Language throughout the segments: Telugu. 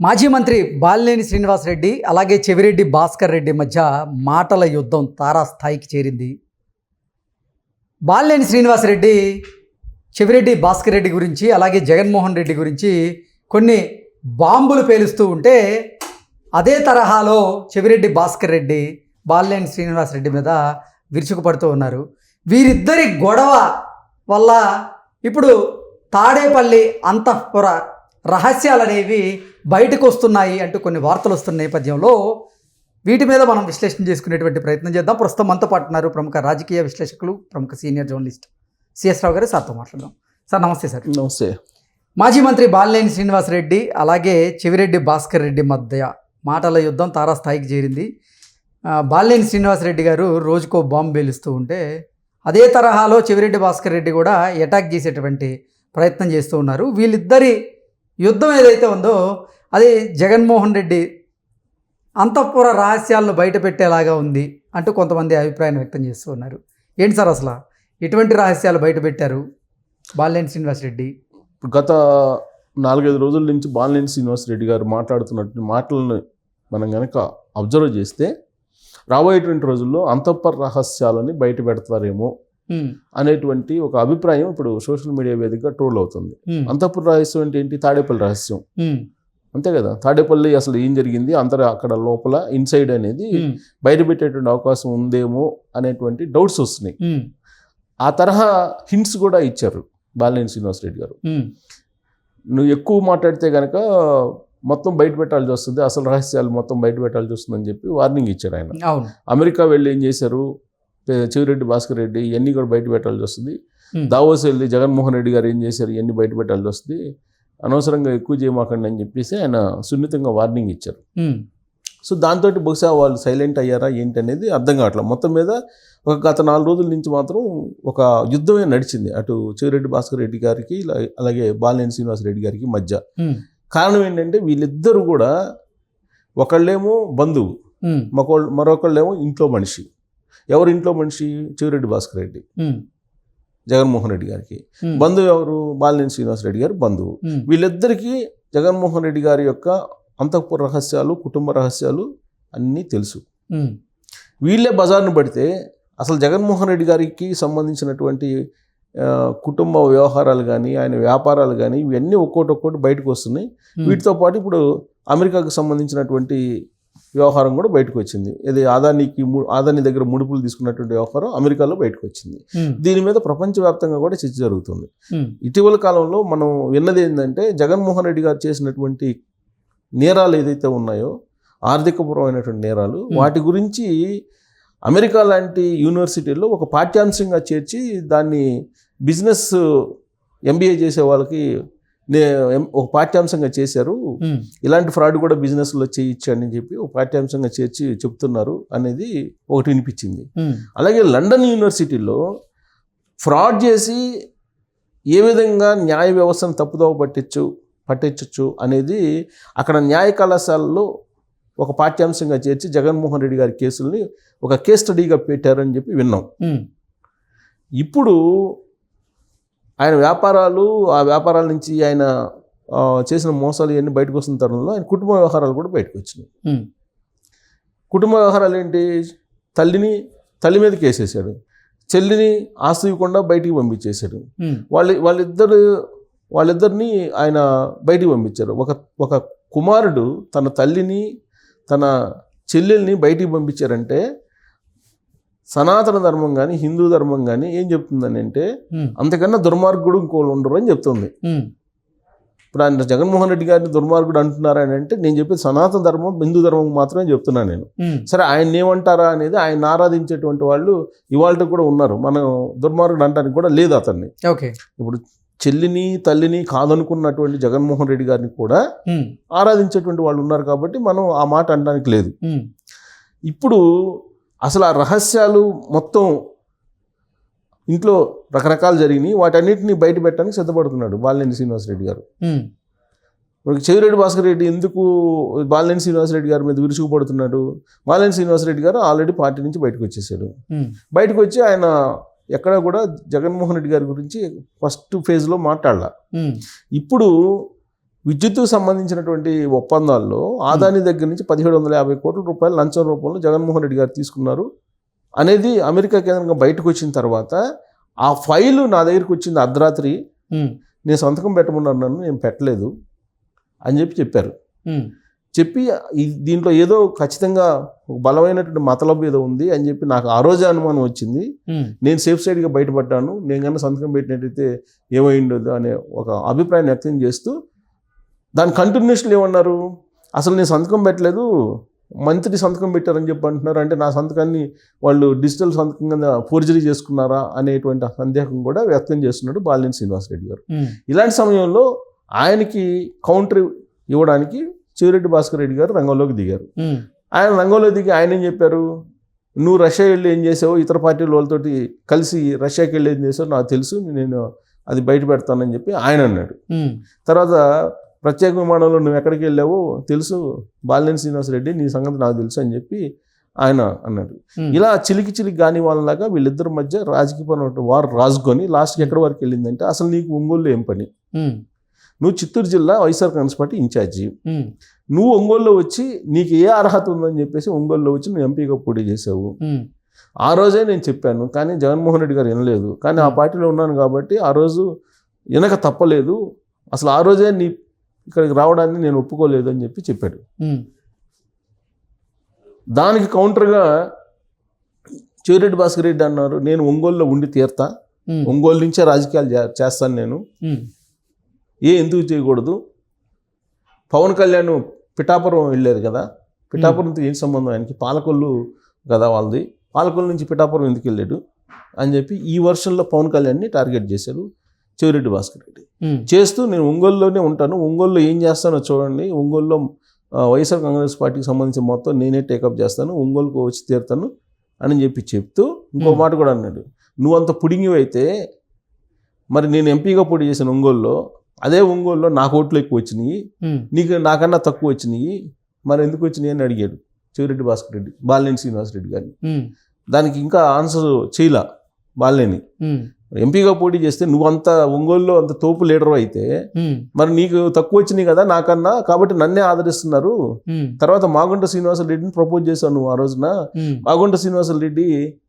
మాజీ మంత్రి బాలినేని శ్రీనివాసరెడ్డి అలాగే చెవిరెడ్డి భాస్కర్ రెడ్డి మధ్య మాటల యుద్ధం తారాస్థాయికి చేరింది. బాలినేని శ్రీనివాసరెడ్డి చెవిరెడ్డి భాస్కర్ రెడ్డి గురించి అలాగే జగన్మోహన్ రెడ్డి గురించి కొన్ని బాంబులు పేలుస్తూ ఉంటే అదే తరహాలో చెవిరెడ్డి భాస్కర్ రెడ్డి బాలినేని శ్రీనివాసరెడ్డి మీద విరుచుకుపడుతూ ఉన్నారు. వీరిద్దరి గొడవ వల్ల ఇప్పుడు తాడేపల్లి అంతఃపుర రహస్యాలు అనేవి బయటకు వస్తున్నాయి అంటూ కొన్ని వార్తలు వస్తున్న నేపథ్యంలో వీటి మీద మనం విశ్లేషణ చేసుకునేటువంటి ప్రయత్నం చేద్దాం. ప్రస్తుతం మనతో పాటు ఉన్నారు ప్రముఖ రాజకీయ విశ్లేషకులు ప్రముఖ సీనియర్ జర్నలిస్ట్ సిఎస్ రావు గారు. సార్తో మాట్లాడదాం. సార్ నమస్తే సార్. నమస్తే. మాజీ మంత్రి బాలినేని శ్రీనివాసరెడ్డి అలాగే చెవిరెడ్డి భాస్కర్ రెడ్డి మధ్య మాటల యుద్ధం తారాస్థాయికి చేరింది. బాలినేని శ్రీనివాసరెడ్డి గారు రోజుకో బాంబు పేలుస్తూ ఉంటే అదే తరహాలో చెవిరెడ్డి భాస్కర్ రెడ్డి కూడా అటాక్ చేసేటువంటి ప్రయత్నం చేస్తూ ఉన్నారు. వీళ్ళిద్దరి యుద్ధం ఏదైతే ఉందో అది జగన్మోహన్ రెడ్డి అంతఃపుర రహస్యాలను బయటపెట్టేలాగా ఉంది అంటూ కొంతమంది అభిప్రాయం వ్యక్తం చేస్తూ ఉన్నారు. ఏంటి సార్ అసలు? ఎటువంటి రహస్యాలు బయట పెట్టారు బాలినేని శ్రీనివాస్ రెడ్డి. గత నాలుగైదు రోజుల నుంచి బాలినేని శ్రీనివాస్ రెడ్డి గారు మాట్లాడుతున్నటువంటి మాటలను మనం కనుక అబ్జర్వ్ చేస్తే రాబోయేటువంటి రోజుల్లో అంతఃపర రహస్యాలని బయట పెడతారేమో అనేటువంటి ఒక అభిప్రాయం ఇప్పుడు సోషల్ మీడియా వేదికగా ట్రోల్ అవుతుంది. ఉమ్, అంతఃపుర రహస్యం అంటే ఏంటి? తాడేపల్లి రహస్యం. ఉమ్, అంతే కదా? తాడేపల్లి అసలు ఏం జరిగింది? అంతర అక్కడ లోపల ఇన్సైడ్ అనేది బయట పెట్టేటువంటి అవకాశం ఉందేమో అనేటువంటి డౌట్స్ వస్తున్నాయి. ఆ తరహా హింట్స్ కూడా ఇచ్చారు బాలినేని శ్రీనివాస్ రెడ్డి గారు నువ్వు ఎక్కువ మాట్లాడితే కనుక మొత్తం బయట పెట్టాల్సి వస్తుంది. అసలు రహస్యాలు మొత్తం బయట పెట్టాల్సి వస్తుందని చెప్పి వార్నింగ్ ఇచ్చారు ఆయన. అమెరికా వెళ్ళి ఏం చేశారు? చెవిరెడ్డి భాస్కర్ రెడ్డి ఇవన్నీ కూడా బయట పెట్టాల్సి వస్తుంది. దావోస్ వెళ్ళి జగన్మోహన్ రెడ్డి గారు ఏం చేశారు? ఇవన్నీ బయట పెట్టాల్సి వస్తుంది. అనవసరంగా ఎక్కువ చేయమాకండి అని చెప్పేసి ఆయన సున్నితంగా వార్నింగ్ ఇచ్చారు. సో దాంతో బహుశా వాళ్ళు సైలెంట్ అయ్యారా ఏంటి అనేది అర్థం కావట్లేదు. మొత్తం మీద ఒక గత నాలుగు రోజుల నుంచి మాత్రం ఒక యుద్ధమే నడిచింది. అటు చెవిరెడ్డి భాస్కర్ రెడ్డి గారికి అలాగే బాలినేని శ్రీనివాస్ రెడ్డి గారికి మధ్య. కారణం ఏంటంటే వీళ్ళిద్దరూ కూడా ఒకళ్ళేమో బంధువు మరొకళ్ళేమో ఇంట్లో మనిషి. ఎవరు ఇంట్లో మనిషి? చెవిరెడ్డి భాస్కర్ రెడ్డి. జగన్మోహన్ రెడ్డి గారికి. బంధువు ఎవరు? బాలినేని శ్రీనివాస్ రెడ్డి గారు బంధువు. వీళ్ళిద్దరికీ జగన్మోహన్ రెడ్డి గారి యొక్క అంతఃపుర రహస్యాలు కుటుంబ రహస్యాలు అన్నీ తెలుసు. వీళ్ళే బజార్ను పడితే అసలు జగన్మోహన్ రెడ్డి గారికి సంబంధించినటువంటి కుటుంబ వ్యవహారాలు కానీ ఆయన వ్యాపారాలు కానీ ఇవన్నీ ఒక్కోటి ఒక్కోటి బయటకు వస్తున్నాయి. వీటితో పాటు ఇప్పుడు అమెరికాకు సంబంధించినటువంటి వ్యవహారం కూడా బయటకు వచ్చింది. ఇది ఆదానికి ఆదాని దగ్గర ముడుపులు తీసుకున్నటువంటి వ్యవహారం అమెరికాలో బయటకు వచ్చింది. దీని మీద ప్రపంచవ్యాప్తంగా కూడా చర్చ జరుగుతుంది. ఇటీవల కాలంలో మనం విన్నది ఏంటంటే జగన్మోహన్ రెడ్డి గారు చేసినటువంటి నేరాలు ఏదైతే ఉన్నాయో ఆర్థికపరమైనటువంటి నేరాలు వాటి గురించి అమెరికా లాంటి యూనివర్సిటీల్లో ఒక పాఠ్యాంశంగా చేర్చి దాన్ని బిజినెస్ ఎంబీఏ చేసే వాళ్ళకి ఒక పాఠ్యాంశంగా చేశారు. ఇలాంటి ఫ్రాడ్ కూడా బిజినెస్లో చేయొచ్చు అని చెప్పి ఒక పాఠ్యాంశంగా చేర్చి చెప్తున్నారు అనేది ఒకటి వినిపించింది. అలాగే లండన్ యూనివర్సిటీలో ఫ్రాడ్ చేసి ఏ విధంగా న్యాయ వ్యవస్థను తప్పుదోవ పట్టించు పట్టించవచ్చు అనేది అక్కడ న్యాయ కళాశాలలో ఒక పాఠ్యాంశంగా చేర్చి జగన్మోహన్ రెడ్డి గారి కేసుల్ని ఒక కేస్ స్టడీగా పెట్టారని చెప్పి విన్నాం. ఇప్పుడు ఆయన వ్యాపారాలు ఆ వ్యాపారాల నుంచి ఆయన చేసిన మోసాలు ఇవన్నీ బయటకు వస్తున్న తరుణంలో ఆయన కుటుంబ వ్యవహారాలు కూడా బయటకు వచ్చినాయి. కుటుంబ వ్యవహారాలు ఏంటి? తల్లిని తల్లి మీద కేసేసాడు చెల్లిని ఆస్తి ఇవ్వకుండా బయటికి పంపించేశాడు. వాళ్ళ వాళ్ళిద్దరు వాళ్ళిద్దరిని ఆయన బయటికి పంపించారు. ఒక ఒక కుమారుడు తన తల్లిని తన చెల్లెల్ని బయటికి పంపించారంటే సనాతన ధర్మం కానీ హిందూ ధర్మం కానీ ఏం చెప్తుందని అంటే అంతకన్నా దుర్మార్గుడు ఇంకోళ్ళు ఉండరు అని చెప్తుంది. ఇప్పుడు ఆయన జగన్మోహన్ రెడ్డి గారిని దుర్మార్గుడు అంటున్నారని అంటే నేను చెప్పేది సనాతన ధర్మం హిందూ ధర్మం మాత్రమే చెప్తున్నాను నేను. సరే ఆయన ఏమంటారా అనేది ఆయన ఆరాధించేటువంటి వాళ్ళు ఇవాళ కూడా ఉన్నారు. మనం దుర్మార్గుడు అంటానికి కూడా లేదు అతన్ని. ఓకే. ఇప్పుడు చెల్లిని తల్లిని కాదనుకున్నటువంటి జగన్మోహన్ రెడ్డి గారిని కూడా ఆరాధించేటువంటి వాళ్ళు ఉన్నారు కాబట్టి మనం ఆ మాట అనడానికి లేదు. ఇప్పుడు అసలు ఆ రహస్యాలు మొత్తం ఇంట్లో రకరకాలు జరిగినాయి. వాటన్నిటిని బయట పెట్టడానికి సిద్ధపడుతున్నాడు బాలినేని శ్రీనివాసరెడ్డి గారు. మనకి చెవిరెడ్డి భాస్కర్ రెడ్డి ఎందుకు బాలినేని శ్రీనివాసరెడ్డి గారి మీద విరుచుకుపడుతున్నాడు? బాలినేని శ్రీనివాసరెడ్డి గారు ఆల్రెడీ పార్టీ నుంచి బయటకు వచ్చేసాడు. బయటకు వచ్చి ఆయన ఎక్కడ కూడా జగన్మోహన్ రెడ్డి గారి గురించి ఫస్ట్ ఫేజ్లో మాట్లాడాల. ఇప్పుడు విద్యుత్తుకు సంబంధించినటువంటి ఒప్పందాల్లో ఆదాని దగ్గర నుంచి పదిహేడు వందల యాభై కోట్ల రూపాయలు లంచం రూపంలో జగన్మోహన్ రెడ్డి గారు తీసుకున్నారు. అనేది అమెరికా కేంద్రంగా బయటకు వచ్చిన తర్వాత ఆ ఫైలు నా దగ్గరికి వచ్చింది అర్ధరాత్రి. నేను సంతకం పెట్టమన్నారు నన్ను నేను పెట్టలేదు అని చెప్పి చెప్పారు. చెప్పి దీంట్లో ఏదో ఖచ్చితంగా ఒక బలమైనటువంటి మతలబు ఏదో ఉంది అని చెప్పి నాకు ఆ రోజే అనుమానం వచ్చింది. నేను సేఫ్ సైడ్గా బయటపడ్డాను. నేను కన్నా సంతకం పెట్టినట్టయితే ఏమైండదు అనే ఒక అభిప్రాయం వ్యక్తం చేస్తూ దాని కంటిన్యూషన్ ఏమన్నారు? అసలు నేను సంతకం పెట్టలేదు మంత్రి సంతకం పెట్టారని చెప్పి అంటున్నారు. అంటే నా సంతకాన్ని వాళ్ళు డిజిటల్ సంతకం కింద ఫోర్జరీ చేసుకున్నారా అనేటువంటి సందేహం కూడా వ్యక్తం చేస్తున్నాడు బాలినేని శ్రీనివాసరెడ్డి గారు. ఇలాంటి సమయంలో ఆయనకి కౌంటర్ ఇవ్వడానికి చివరెడ్డి భాస్కర్ రెడ్డి గారు రంగంలోకి దిగారు. ఆయన రంగంలో దిగి ఆయన ఏం చెప్పారు? నువ్వు రష్యా వెళ్ళి ఏం చేసావు ఇతర పార్టీల వాళ్ళతోటి కలిసి రష్యాకి వెళ్ళి ఏం చేసావు నాకు తెలుసు నేను అది బయట పెడతానని చెప్పి ఆయన అన్నాడు. తర్వాత ప్రత్యేక విమానంలో నువ్వు ఎక్కడికి వెళ్ళావో తెలుసు. బాలినేని శ్రీనివాసరెడ్డి నీ సంగతి నాకు తెలుసు అని చెప్పి ఆయన అన్నాడు. ఉమ్, ఇలా చిలికి చిలికి గాని వాళ్ళలాగా వీళ్ళిద్దరి మధ్య రాజకీయపరమైన వారు రాజుకొని లాస్ట్కి ఎక్కడి వరకు వెళ్ళిందంటే అసలు నీకు ఒంగోలు ఏం పని? నువ్వు చిత్తూరు జిల్లా వైఎస్ఆర్ కాంగ్రెస్ పార్టీ ఇన్ఛార్జి. నువ్వు ఒంగోలులో వచ్చి నీకు ఏ అర్హత ఉందని చెప్పేసి ఒంగోలులో వచ్చి నువ్వు ఎంపీగా పోటీ చేసావు ఆ రోజే నేను చెప్పాను కానీ జగన్మోహన్ రెడ్డి గారు వినలేదు. కానీ ఆ పార్టీలో ఉన్నాను కాబట్టి ఆ రోజు వినక తప్పలేదు. అసలు ఆ రోజే నీ ఇక్కడికి రావడాన్ని నేను ఒప్పుకోలేదు అని చెప్పి చెప్పాడు. దానికి కౌంటర్గా చివరెడ్డి భాస్కర్ రెడ్డి అన్నారు నేను ఒంగోలులో ఉండి తీరుతా. ఒంగోలు నుంచే రాజకీయాలు చేస్తాను నేను. ఏ ఎందుకు చేయకూడదు? పవన్ కళ్యాణ్ పిఠాపురం వెళ్ళారు కదా. పిఠాపురంతో ఏం సంబంధం? ఆయనకి పాలకొల్లు కదా వాళ్ళది. పాలకొల్లు నుంచి పిఠాపురం ఎందుకు వెళ్ళాడు? అని చెప్పి ఈ వర్షంలో పవన్ కళ్యాణ్ని టార్గెట్ చేశారు చెవిరెడ్డి భాస్కర్ రెడ్డి. చేస్తూ నేను ఒంగోలులోనే ఉంటాను. ఒంగోలులో ఏం చేస్తానో చూడండి. ఒంగోలులో వైఎస్ఆర్ కాంగ్రెస్ పార్టీకి సంబంధించిన మొత్తం నేనే టేకప్ చేస్తాను. ఒంగోలుకు వచ్చి తీరుతాను అని చెప్పి చెప్తూ ఇంకో Hmm. మాట కూడా అన్నాడు. నువ్వు అంత పుడింగివైతే మరి నేను ఎంపీగా పోటీ చేసిన ఒంగోలులో. అదే ఒంగోలులో నాకు ఓట్లు ఎక్కువ వచ్చినాయి. ఉమ్, నీకు నాకన్నా తక్కువ వచ్చినాయి. మరి ఎందుకు వచ్చినాయి? అని అడిగాడు చెవిరెడ్డి భాస్కర్ రెడ్డి బాలినేని శ్రీనివాసరెడ్డి గారిని. దానికి ఇంకా ఆన్సర్ చేయలా బాలినేని. ఎంపీగా పోటీ చేస్తే నువ్వు అంత ఒంగోలులో అంత తోపు లీడర్ అయితే మరి నీకు తక్కువ వచ్చినాయి కదా నాకన్నా కాబట్టి నన్నే ఆదరిస్తున్నారు. తర్వాత మాగుంట శ్రీనివాసరెడ్డిని ప్రపోజ్ చేశావు నువ్వు ఆ రోజున. మాగుంట శ్రీనివాసరెడ్డి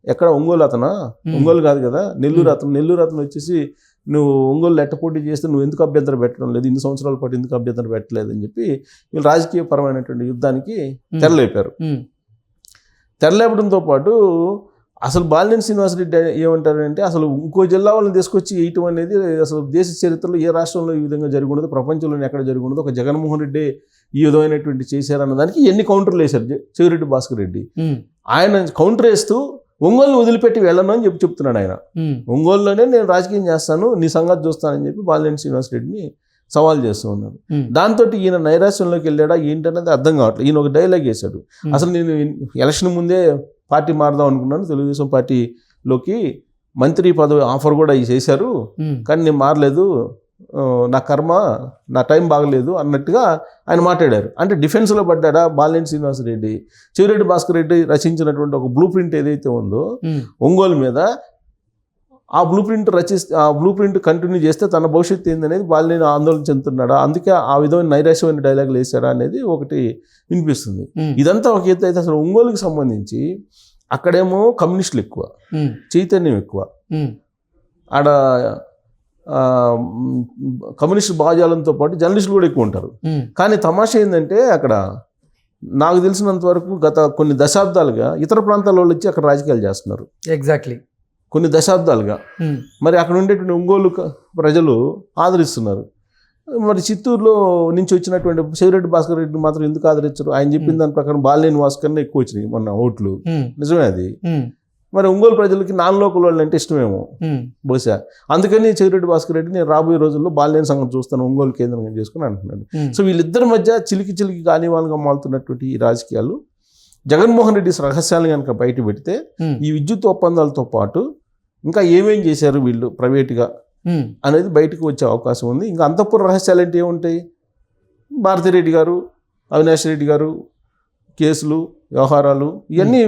ఎక్కడ ఒంగోలు అతనా. ఒంగోలు కాదు కదా? నెల్లూరు అతను నెల్లూరు అతను వచ్చేసి నువ్వు ఒంగోలు ఎట్ట పోటీ చేస్తే నువ్వు ఎందుకు అభ్యంతరం పెట్టడం లేదు? ఇన్ని సంవత్సరాల పాటు ఎందుకు అభ్యంతరం పెట్టలేదు అని చెప్పి వీళ్ళు రాజకీయ పరమైనటువంటి యుద్ధానికి తెరలేపారు. తెరలేపడంతో పాటు అసలు బాలినేని శ్రీనివాసరెడ్డి ఏమంటారంటే అసలు ఇంకో జిల్లా వాళ్ళని తీసుకొచ్చి వేయటం అనేది అసలు దేశ చరిత్రలో ఏ రాష్ట్రంలో ఈ విధంగా జరిగి ఉండదు ప్రపంచంలో ఎక్కడ జరిగి ఉండదు ఒక జగన్మోహన్ రెడ్డి ఈ విధమైనటువంటి చేశారన్న దానికి ఎన్ని కౌంటర్లు వేశారు చెవిరెడ్డి భాస్కర్ రెడ్డి. ఆయన కౌంటర్ వేస్తూ ఒంగోలుని వదిలిపెట్టి వెళ్ళను అని చెప్పి చెప్తున్నాడు ఆయన. ఒంగోలులోనే నేను రాజకీయం చేస్తాను నీ సంగతి చూస్తానని చెప్పి బాలినేని శ్రీనివాసరెడ్డిని సవాల్ చేస్తూ ఉన్నారు ఉమ్, దాంతో ఈయన నైరాశ్యంలోకి వెళ్ళాడా ఏంటనేది అర్థం కావట్లేదు. ఈయన ఒక డైలాగ్ వేశాడు. అసలు నేను ఎలక్షన్ ముందే పార్టీ మారదాం అనుకున్నాను. తెలుగుదేశం పార్టీలోకి మంత్రి పదవి ఆఫర్ కూడా చేశారు. కానీ నేను మారలేదు. నా కర్మ నా టైం బాగలేదు అన్నట్టుగా ఆయన మాట్లాడారు. అంటే డిఫెన్స్లో పడ్డాడా? బాలినేని శ్రీనివాసరెడ్డి. చివరెడ్డి భాస్కర్ రెడ్డి రచించినటువంటి ఒక బ్లూ ప్రింట్ ఏదైతే ఉందో ఒంగోలు మీద ఆ బ్లూ ప్రింట్ రచిస్తే ఆ బ్లూ ప్రింట్ కంటిన్యూ చేస్తే తన భవిష్యత్తు ఏందనేది బాలినేని ఆందోళన చెందుతున్నాడా? అందుకే ఆ విధమైన నైరాశ్యమైన డైలాగులు వేశారా అనేది ఒకటి వినిపిస్తుంది. ఇదంతా ఒక ఎత్తు అయితే అసలు ఒంగోలుకి సంబంధించి అక్కడేమో కమ్యూనిస్టులు ఎక్కువ. చైతన్యం ఎక్కువ. ఆడ కమ్యూనిస్ట్ భావజాలంతో పాటు జర్నలిస్టులు కూడా ఎక్కువ ఉంటారు. కానీ తమాషా ఏంటంటే అక్కడ నాకు తెలిసినంత వరకు గత కొన్ని దశాబ్దాలుగా ఇతర ప్రాంతాల వాళ్ళు వచ్చి అక్కడ రాజకీయాలు చేస్తున్నారు. ఎగ్జాక్ట్లీ కొన్ని దశాబ్దాలుగా. మరి అక్కడ ఉండేటువంటి ఒంగోలు ప్రజలు ఆదరిస్తున్నారు. మరి చిత్తూరులో నుంచి వచ్చినటువంటి శివరెడ్డి భాస్కర్ రెడ్డి మాత్రం ఎందుకు ఆదరించరు? ఆయన చెప్పిన దాని ప్రకారం బాలినేని వాస్కర్నే ఎక్కువ వచ్చినాయి మొన్న ఓట్లు. నిజమే అది? మరి ఒంగోలు ప్రజలకి నాన్ లోకల్ వాళ్ళు అంటే ఇష్టమేమో. బహుశా. అందుకని చెవిరెడ్డి భాస్కర్ రెడ్డి నేను రాబోయే రోజుల్లో బాలినేని సంఘం చూస్తాను ఒంగోలు కేంద్రంగా చేసుకుని అంటున్నాడు. ఉమ్, సో వీళ్ళిద్దరి మధ్య చిలికి చిలికి కానివాళ్ళుగా మాలుతున్నటువంటి ఈ రాజకీయాలు జగన్మోహన్ రెడ్డి రహస్యాలు కనుక బయట పెడితే ఈ విద్యుత్ ఒప్పందాలతో పాటు ఇంకా ఏమేం చేశారు వీళ్ళు ప్రైవేట్గా? అనేది బయటకు వచ్చే అవకాశం ఉంది. ఇంకా అంతఃపుర రహస్యాలు అంటే ఏముంటాయి? భారతిరెడ్డి గారు అవినాష్ రెడ్డి గారు కేసులు వ్యవహారాలు ఇవన్నీ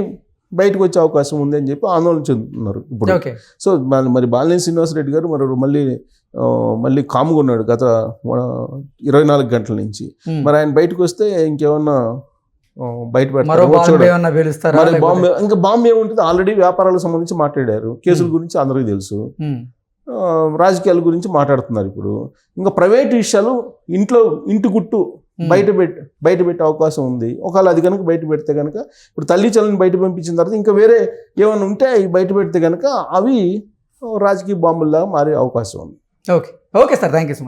బయటకు వచ్చే అవకాశం ఉంది అని చెప్పి ఆందోళన చెందుతున్నారు ఇప్పుడు. సో మరి బాలినేని శ్రీనివాసరెడ్డి గారు మరి మళ్ళీ మళ్ళీ కాముగా ఉన్నాడు గత ఇరవై నాలుగు గంటల నుంచి. మరి ఆయన బయటకు వస్తే ఇంకేమన్నా బయట పెడతారో. బాంబు ఇంకా బాంబే ఉంటుంది ఆల్రెడీ వ్యాపారాలకు సంబంధించి మాట్లాడారు. కేసుల గురించి అందరికీ తెలుసు. ఆ, రాజకీయాల గురించి మాట్లాడుతున్నారు ఇప్పుడు. ఇంకా ప్రైవేట్ విషయాలు ఇంట్లో ఇంటి గుట్టు ఉమ్. బయట పెట్టి బయట పెట్టే అవకాశం ఉంది. ఒకవేళ అది కనుక బయట పెడితే కనుక ఇప్పుడు తల్లి చల్లని బయట పంపించిన తర్వాత ఇంకా వేరే ఏమైనా ఉంటే అవి బయట పెడితే కనుక అవి రాజకీయ బాంబుల్లా మారే అవకాశం ఉంది. Okay okay sir thank you so much